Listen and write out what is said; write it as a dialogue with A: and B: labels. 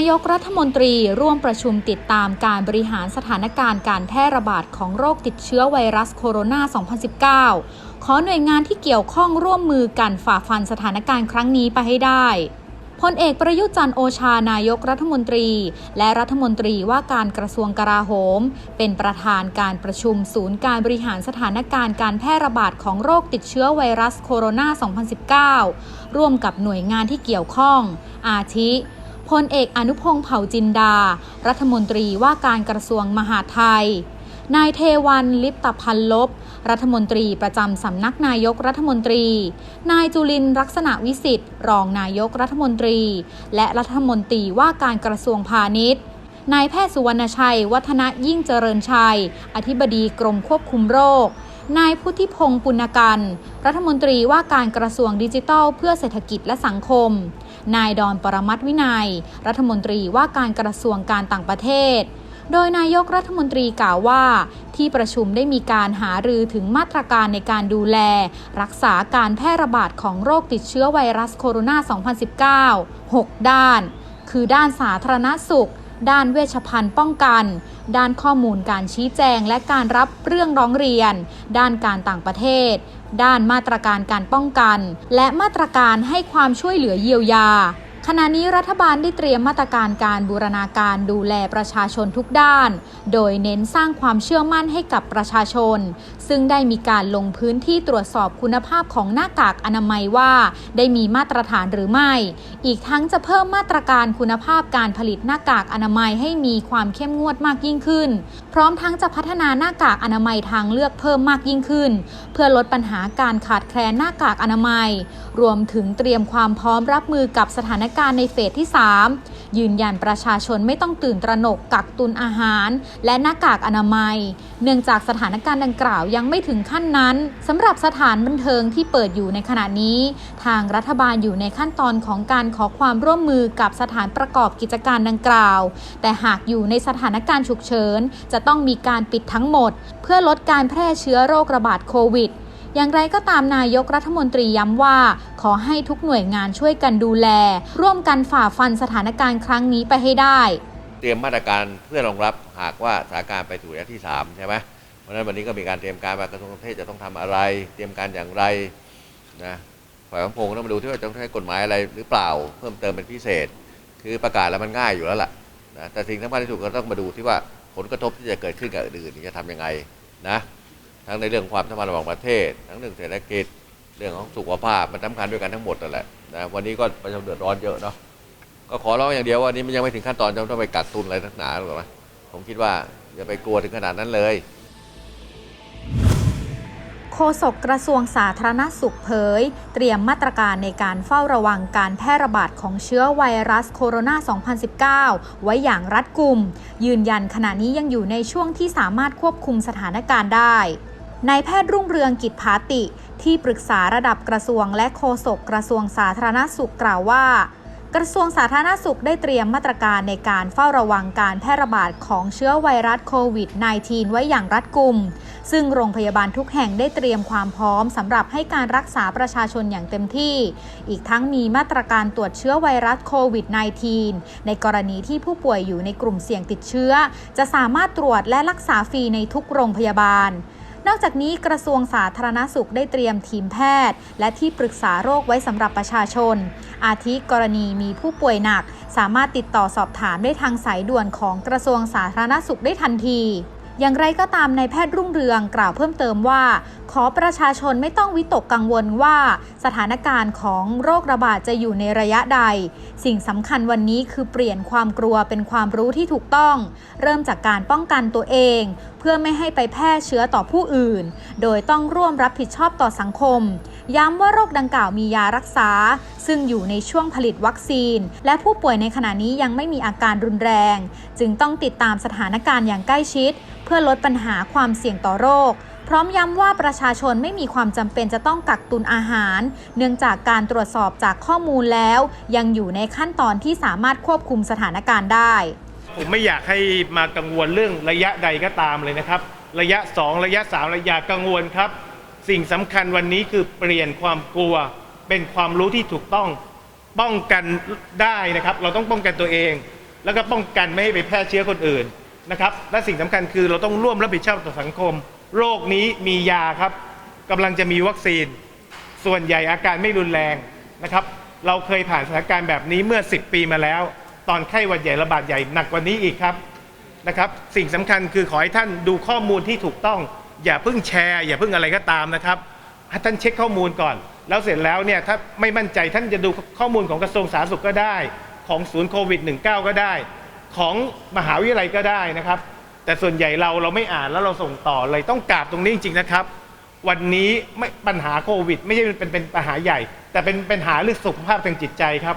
A: ายกรัฐมนตรีร่วมประชุมติดตามการบริหารสถานการณ์การแพร่ระบาดของโรคติดเชื้อไวรัสโคโรนา 2019 ขอหน่วยงานที่เกี่ยวข้องร่วมมือกันฝ่าฟันสถานการณ์ครั้งนี้ไปให้ได้พลเอกประยุจันทร์โอชานายกรัฐมนตรี และรัฐมนตรีว่าการกระทรวงกลาโหม เป็นประธานการประชุมศูนย์การบริหารสถานการณ์การแพร่ระบาดของโรคติดเชื้อไวรัสโคโรนา 2019 ร่วมกับหน่วยงานที่เกี่ยวข้อง อาทิ พลเอกอนุพงษ์เผ่าจินดา รัฐมนตรีว่าการกระทรวงมหาดไทย นายเทวันลิปตพันลบ รัฐมนตรีประจำสำนักนายกรัฐมนตรี นายจุลินลักษณะวิสิทธิ์ รองนายกรัฐมนตรี และรัฐมนตรีว่าการกระทรวงพาณิชย์นายแพทย์สุวรรณชัย วัฒนยิ่งเจริญชัย อธิบดีกรมควบคุมโรค นายพุทธิพงศ์ปุณกันรัฐมนตรีว่าการกระทรวงดิจิทัล เพื่อเศรษฐกิจและสังคม นายดอนปรมัตวินัย รัฐมนตรีว่าการกระทรวงการต่างประเทศ โดยนายกรัฐมนตรีกล่าวว่า ที่ประชุมได้มีการหารือถึงมาตรการในการดูแล รักษาการแพร่ระบาดของโรคติดเชื้อไวรัสโคโรนา 2019 6 ด้าน คือด้านสาธารณสุข ด้านเวชภัณฑ์ป้องกัน ด้านข้อมูลการชี้แจงและการรับเรื่องร้องเรียน ด้านการต่างประเทศ ด้านมาตรการการป้องกัน และมาตรการให้ความช่วยเหลือเยียวยา ขณะนี้รัฐบาลได้เตรียมมาตรการการบูรณาการดูแลประชาชนทุกด้าน โดยเน้นสร้างความเชื่อมั่นให้กับประชาชน ซึ่งได้มีการลงพื้นที่ตรวจสอบคุณภาพของหน้ากากอนามัยว่า ได้มีมาตรฐานหรือไม่ อีกทั้งจะเพิ่มมาตรการคุณภาพการผลิตหน้ากากอนามัยให้มีความเข้มงวดมากยิ่งขึ้น พร้อมทั้งจะพัฒนาหน้ากากอนามัยทางเลือกเพิ่มมากยิ่งขึ้น เพื่อลดปัญหาการขาดแคลนหน้ากากอนามัยรวมถึงเตรียมความพร้อมรับมือกับสถานการณ์ในเฟสที่ 3 ยืนยันประชาชนไม่ต้องตื่นตระหนกกักตุนอาหาร และหน้ากากอนามัย เนื่องจากสถานการณ์ดังกล่าวยังไม่ถึงขั้นนั้นสำหรับสถานบันเทิงที่เปิดอยู่ในขณะนี้ ทางรัฐบาลอยู่ในขั้นตอนของการขอความร่วมมือกับสถานประกอบกิจการดังกล่าว แต่หากอยู่ในสถานการณ์ฉุกเฉินจะต้องมีการปิดทั้งหมด เพื่อลดการแพร่เชื้อโรคระบาดโควิด อย่างไรก็ตามนายกรัฐมนตรีย้ำว่า ขอให้ทุกหน่วยงานช่วยกันดูแล ร่วมกันฝ่าฟันสถานการณ์ครั้งนี้ไปให้ได้
B: เตรียมมาตรการเพื่อรองรับหากว่าสถานการณ์ไปสู่ระยะที่ 3 ใช่ไหมเพราะฉะนั้นวันนี้ก็มีการเตรียมการว่ากระทรวงการต่างประเทศจะต้องทำอะไร เตรียมการอย่างไรนะฝ่ายความพงต้องมาดูที่ว่าจะต้องใช้กฎหมายอะไรหรือเปล่า เพิ่มเติมเป็นพิเศษ คือประกาศแล้วมันง่ายอยู่แล้วล่ะนะแต่สิ่งสำคัญที่สุดก็ต้องมาดูที่ว่าผลกระทบที่จะเกิดขึ้นกับอื่นๆจะทำยังไงนะ ทั้งในเรื่องความสัมพันธ์ระหว่างประเทศ ทั้งเรื่องเศรษฐกิจ เรื่องของสุขภาพ มันสำคัญด้วยกันทั้งหมดนั่นแหละนะวันนี้ก็ประชาชนเดือดร้อนเยอะเนาะก็ขอร้องอย่างเดียวว่านี่มันยังไม่ถึงขั้นตอนจะต้องไปกักตุนอะไรทักหนาหรอกนะผมคิดว่าอย่าไปกลัวถึงขนาดนั้นเลย
A: โฆษกกระทรวงสาธารณสุขเผย เตรียมมาตรการในการเฝ้าระวังการแพร่ระบาดของเชื้อไวรัสโคโรนา 2019 ไว้อย่างรัดกุม ยืนยันขณะนี้ยังอยู่ในช่วงที่สามารถควบคุมสถานการณ์ได้ นายแพทย์รุ่งเรืองกิจภาติ ที่ปรึกษาระดับกระทรวงและโฆษกกระทรวงสาธารณสุขกล่าวว่า กระทรวงสาธารณสุขได้เตรียมมาตรการในการเฝ้าระวังการแพร่ระบาดของเชื้อไวรัสโควิด -19 ไว้อย่างรัดกุม ซึ่งโรงพยาบาลทุกแห่งได้เตรียมความพร้อมสำหรับให้การรักษาประชาชนอย่างเต็มที่ อีกทั้งมีมาตรการตรวจเชื้อไวรัสโควิด -19 ในกรณีที่ผู้ป่วยอยู่ในกลุ่มเสี่ยงติดเชื้อ จะสามารถตรวจและรักษาฟรีในทุกโรงพยาบาล นอกจากนี้กระทรวงสาธารณสุขได้เตรียมทีมแพทย์ และที่ปรึกษาโรคไว้สำหรับประชาชน อาทิกรณีมีผู้ป่วยหนัก สามารถติดต่อสอบถามได้ทางสายด่วนของกระทรวงสาธารณสุขได้ทันที อย่างไรก็ตามในแพทย์รุ่งเรืองกล่าวเพิ่มเติมว่า ขอประชาชนไม่ต้องวิตกกังวลว่า สถานการณ์ของโรคระบาดจะอยู่ในระยะใด สิ่งสำคัญวันนี้คือเปลี่ยนความกลัวเป็นความรู้ที่ถูกต้อง เริ่มจากการป้องกันตัวเอง เพื่อไม่ให้ไปแพร่เชื้อต่อผู้อื่น โดยต้องร่วมรับผิดชอบต่อสังคม ย้ำว่าโรคดังกล่าวมียารักษา ซึ่งอยู่ในช่วงผลิตวัคซีน และผู้ป่วยในขณะนี้ยังไม่มีอาการรุนแรง จึงต้องติดตามสถานการณ์อย่างใกล้ชิด พื่อลดปัญหาความเสี่ยงต่อโรค พร้อมย้ำว่าประชาชนไม่มีความจำเป็นจะต้องกักตุนอาหาร เนื่องจากการตรวจสอบจากข้อมูลแล้ว ยังอยู่ในขั้นตอนที่สามารถควบคุมสถานการณ์ได้
C: ผมไม่อยากให้มากังวลเรื่องระยะใดก็ตามเลยนะครับ ระยะ 2 ระยะ 3 ระยะกังวลครับ สิ่งสำคัญวันนี้คือเปลี่ยนความกลัว เป็นความรู้ที่ถูกต้องป้องกันได้นะครับ เราต้องป้องกันตัวเอง แล้วก็ป้องกันไม่ให้ไปแพร่เชื้อคนอื่น นะครับและสิ่งสำคัญคือเราต้องร่วมรับผิดชอบต่อสังคม โรคนี้มียาครับกำลังจะมีวัคซีน ส่วนใหญ่อาการไม่รุนแรงนะครับ เราเคยผ่านสถานการณ์แบบนี้เมื่อ 10 ปีมาแล้ว ตอนไข้หวัดใหญ่ระบาดใหญ่หนักกว่านี้อีกครับนะครับ สิ่งสำคัญคือขอให้ท่านดูข้อมูลที่ถูกต้อง อย่าเพิ่งแชร์ อย่าเพิ่งอะไรก็ตามนะครับให้ท่านเช็คข้อมูลก่อน แล้วเสร็จแล้วเนี่ยถ้าไม่มั่นใจท่านจะดูข้อมูลของกระทรวงสาธารณสุขก็ได้ ของศูนย์โควิด -19 ก็ได้ ของมหาวิทยาลัยก็ได้นะครับ แต่ส่วนใหญ่เราเราไม่อ่านแล้วเราส่งต่อเลยต้องกราบตรงนี้จริงๆนะครับ วันนี้ไม่ปัญหาโควิด ไม่ใช่เป็นเป็นปัญหาใหญ่ แต่เป็นปัญหาเรื่องสุขภาพทางจิตใจครับ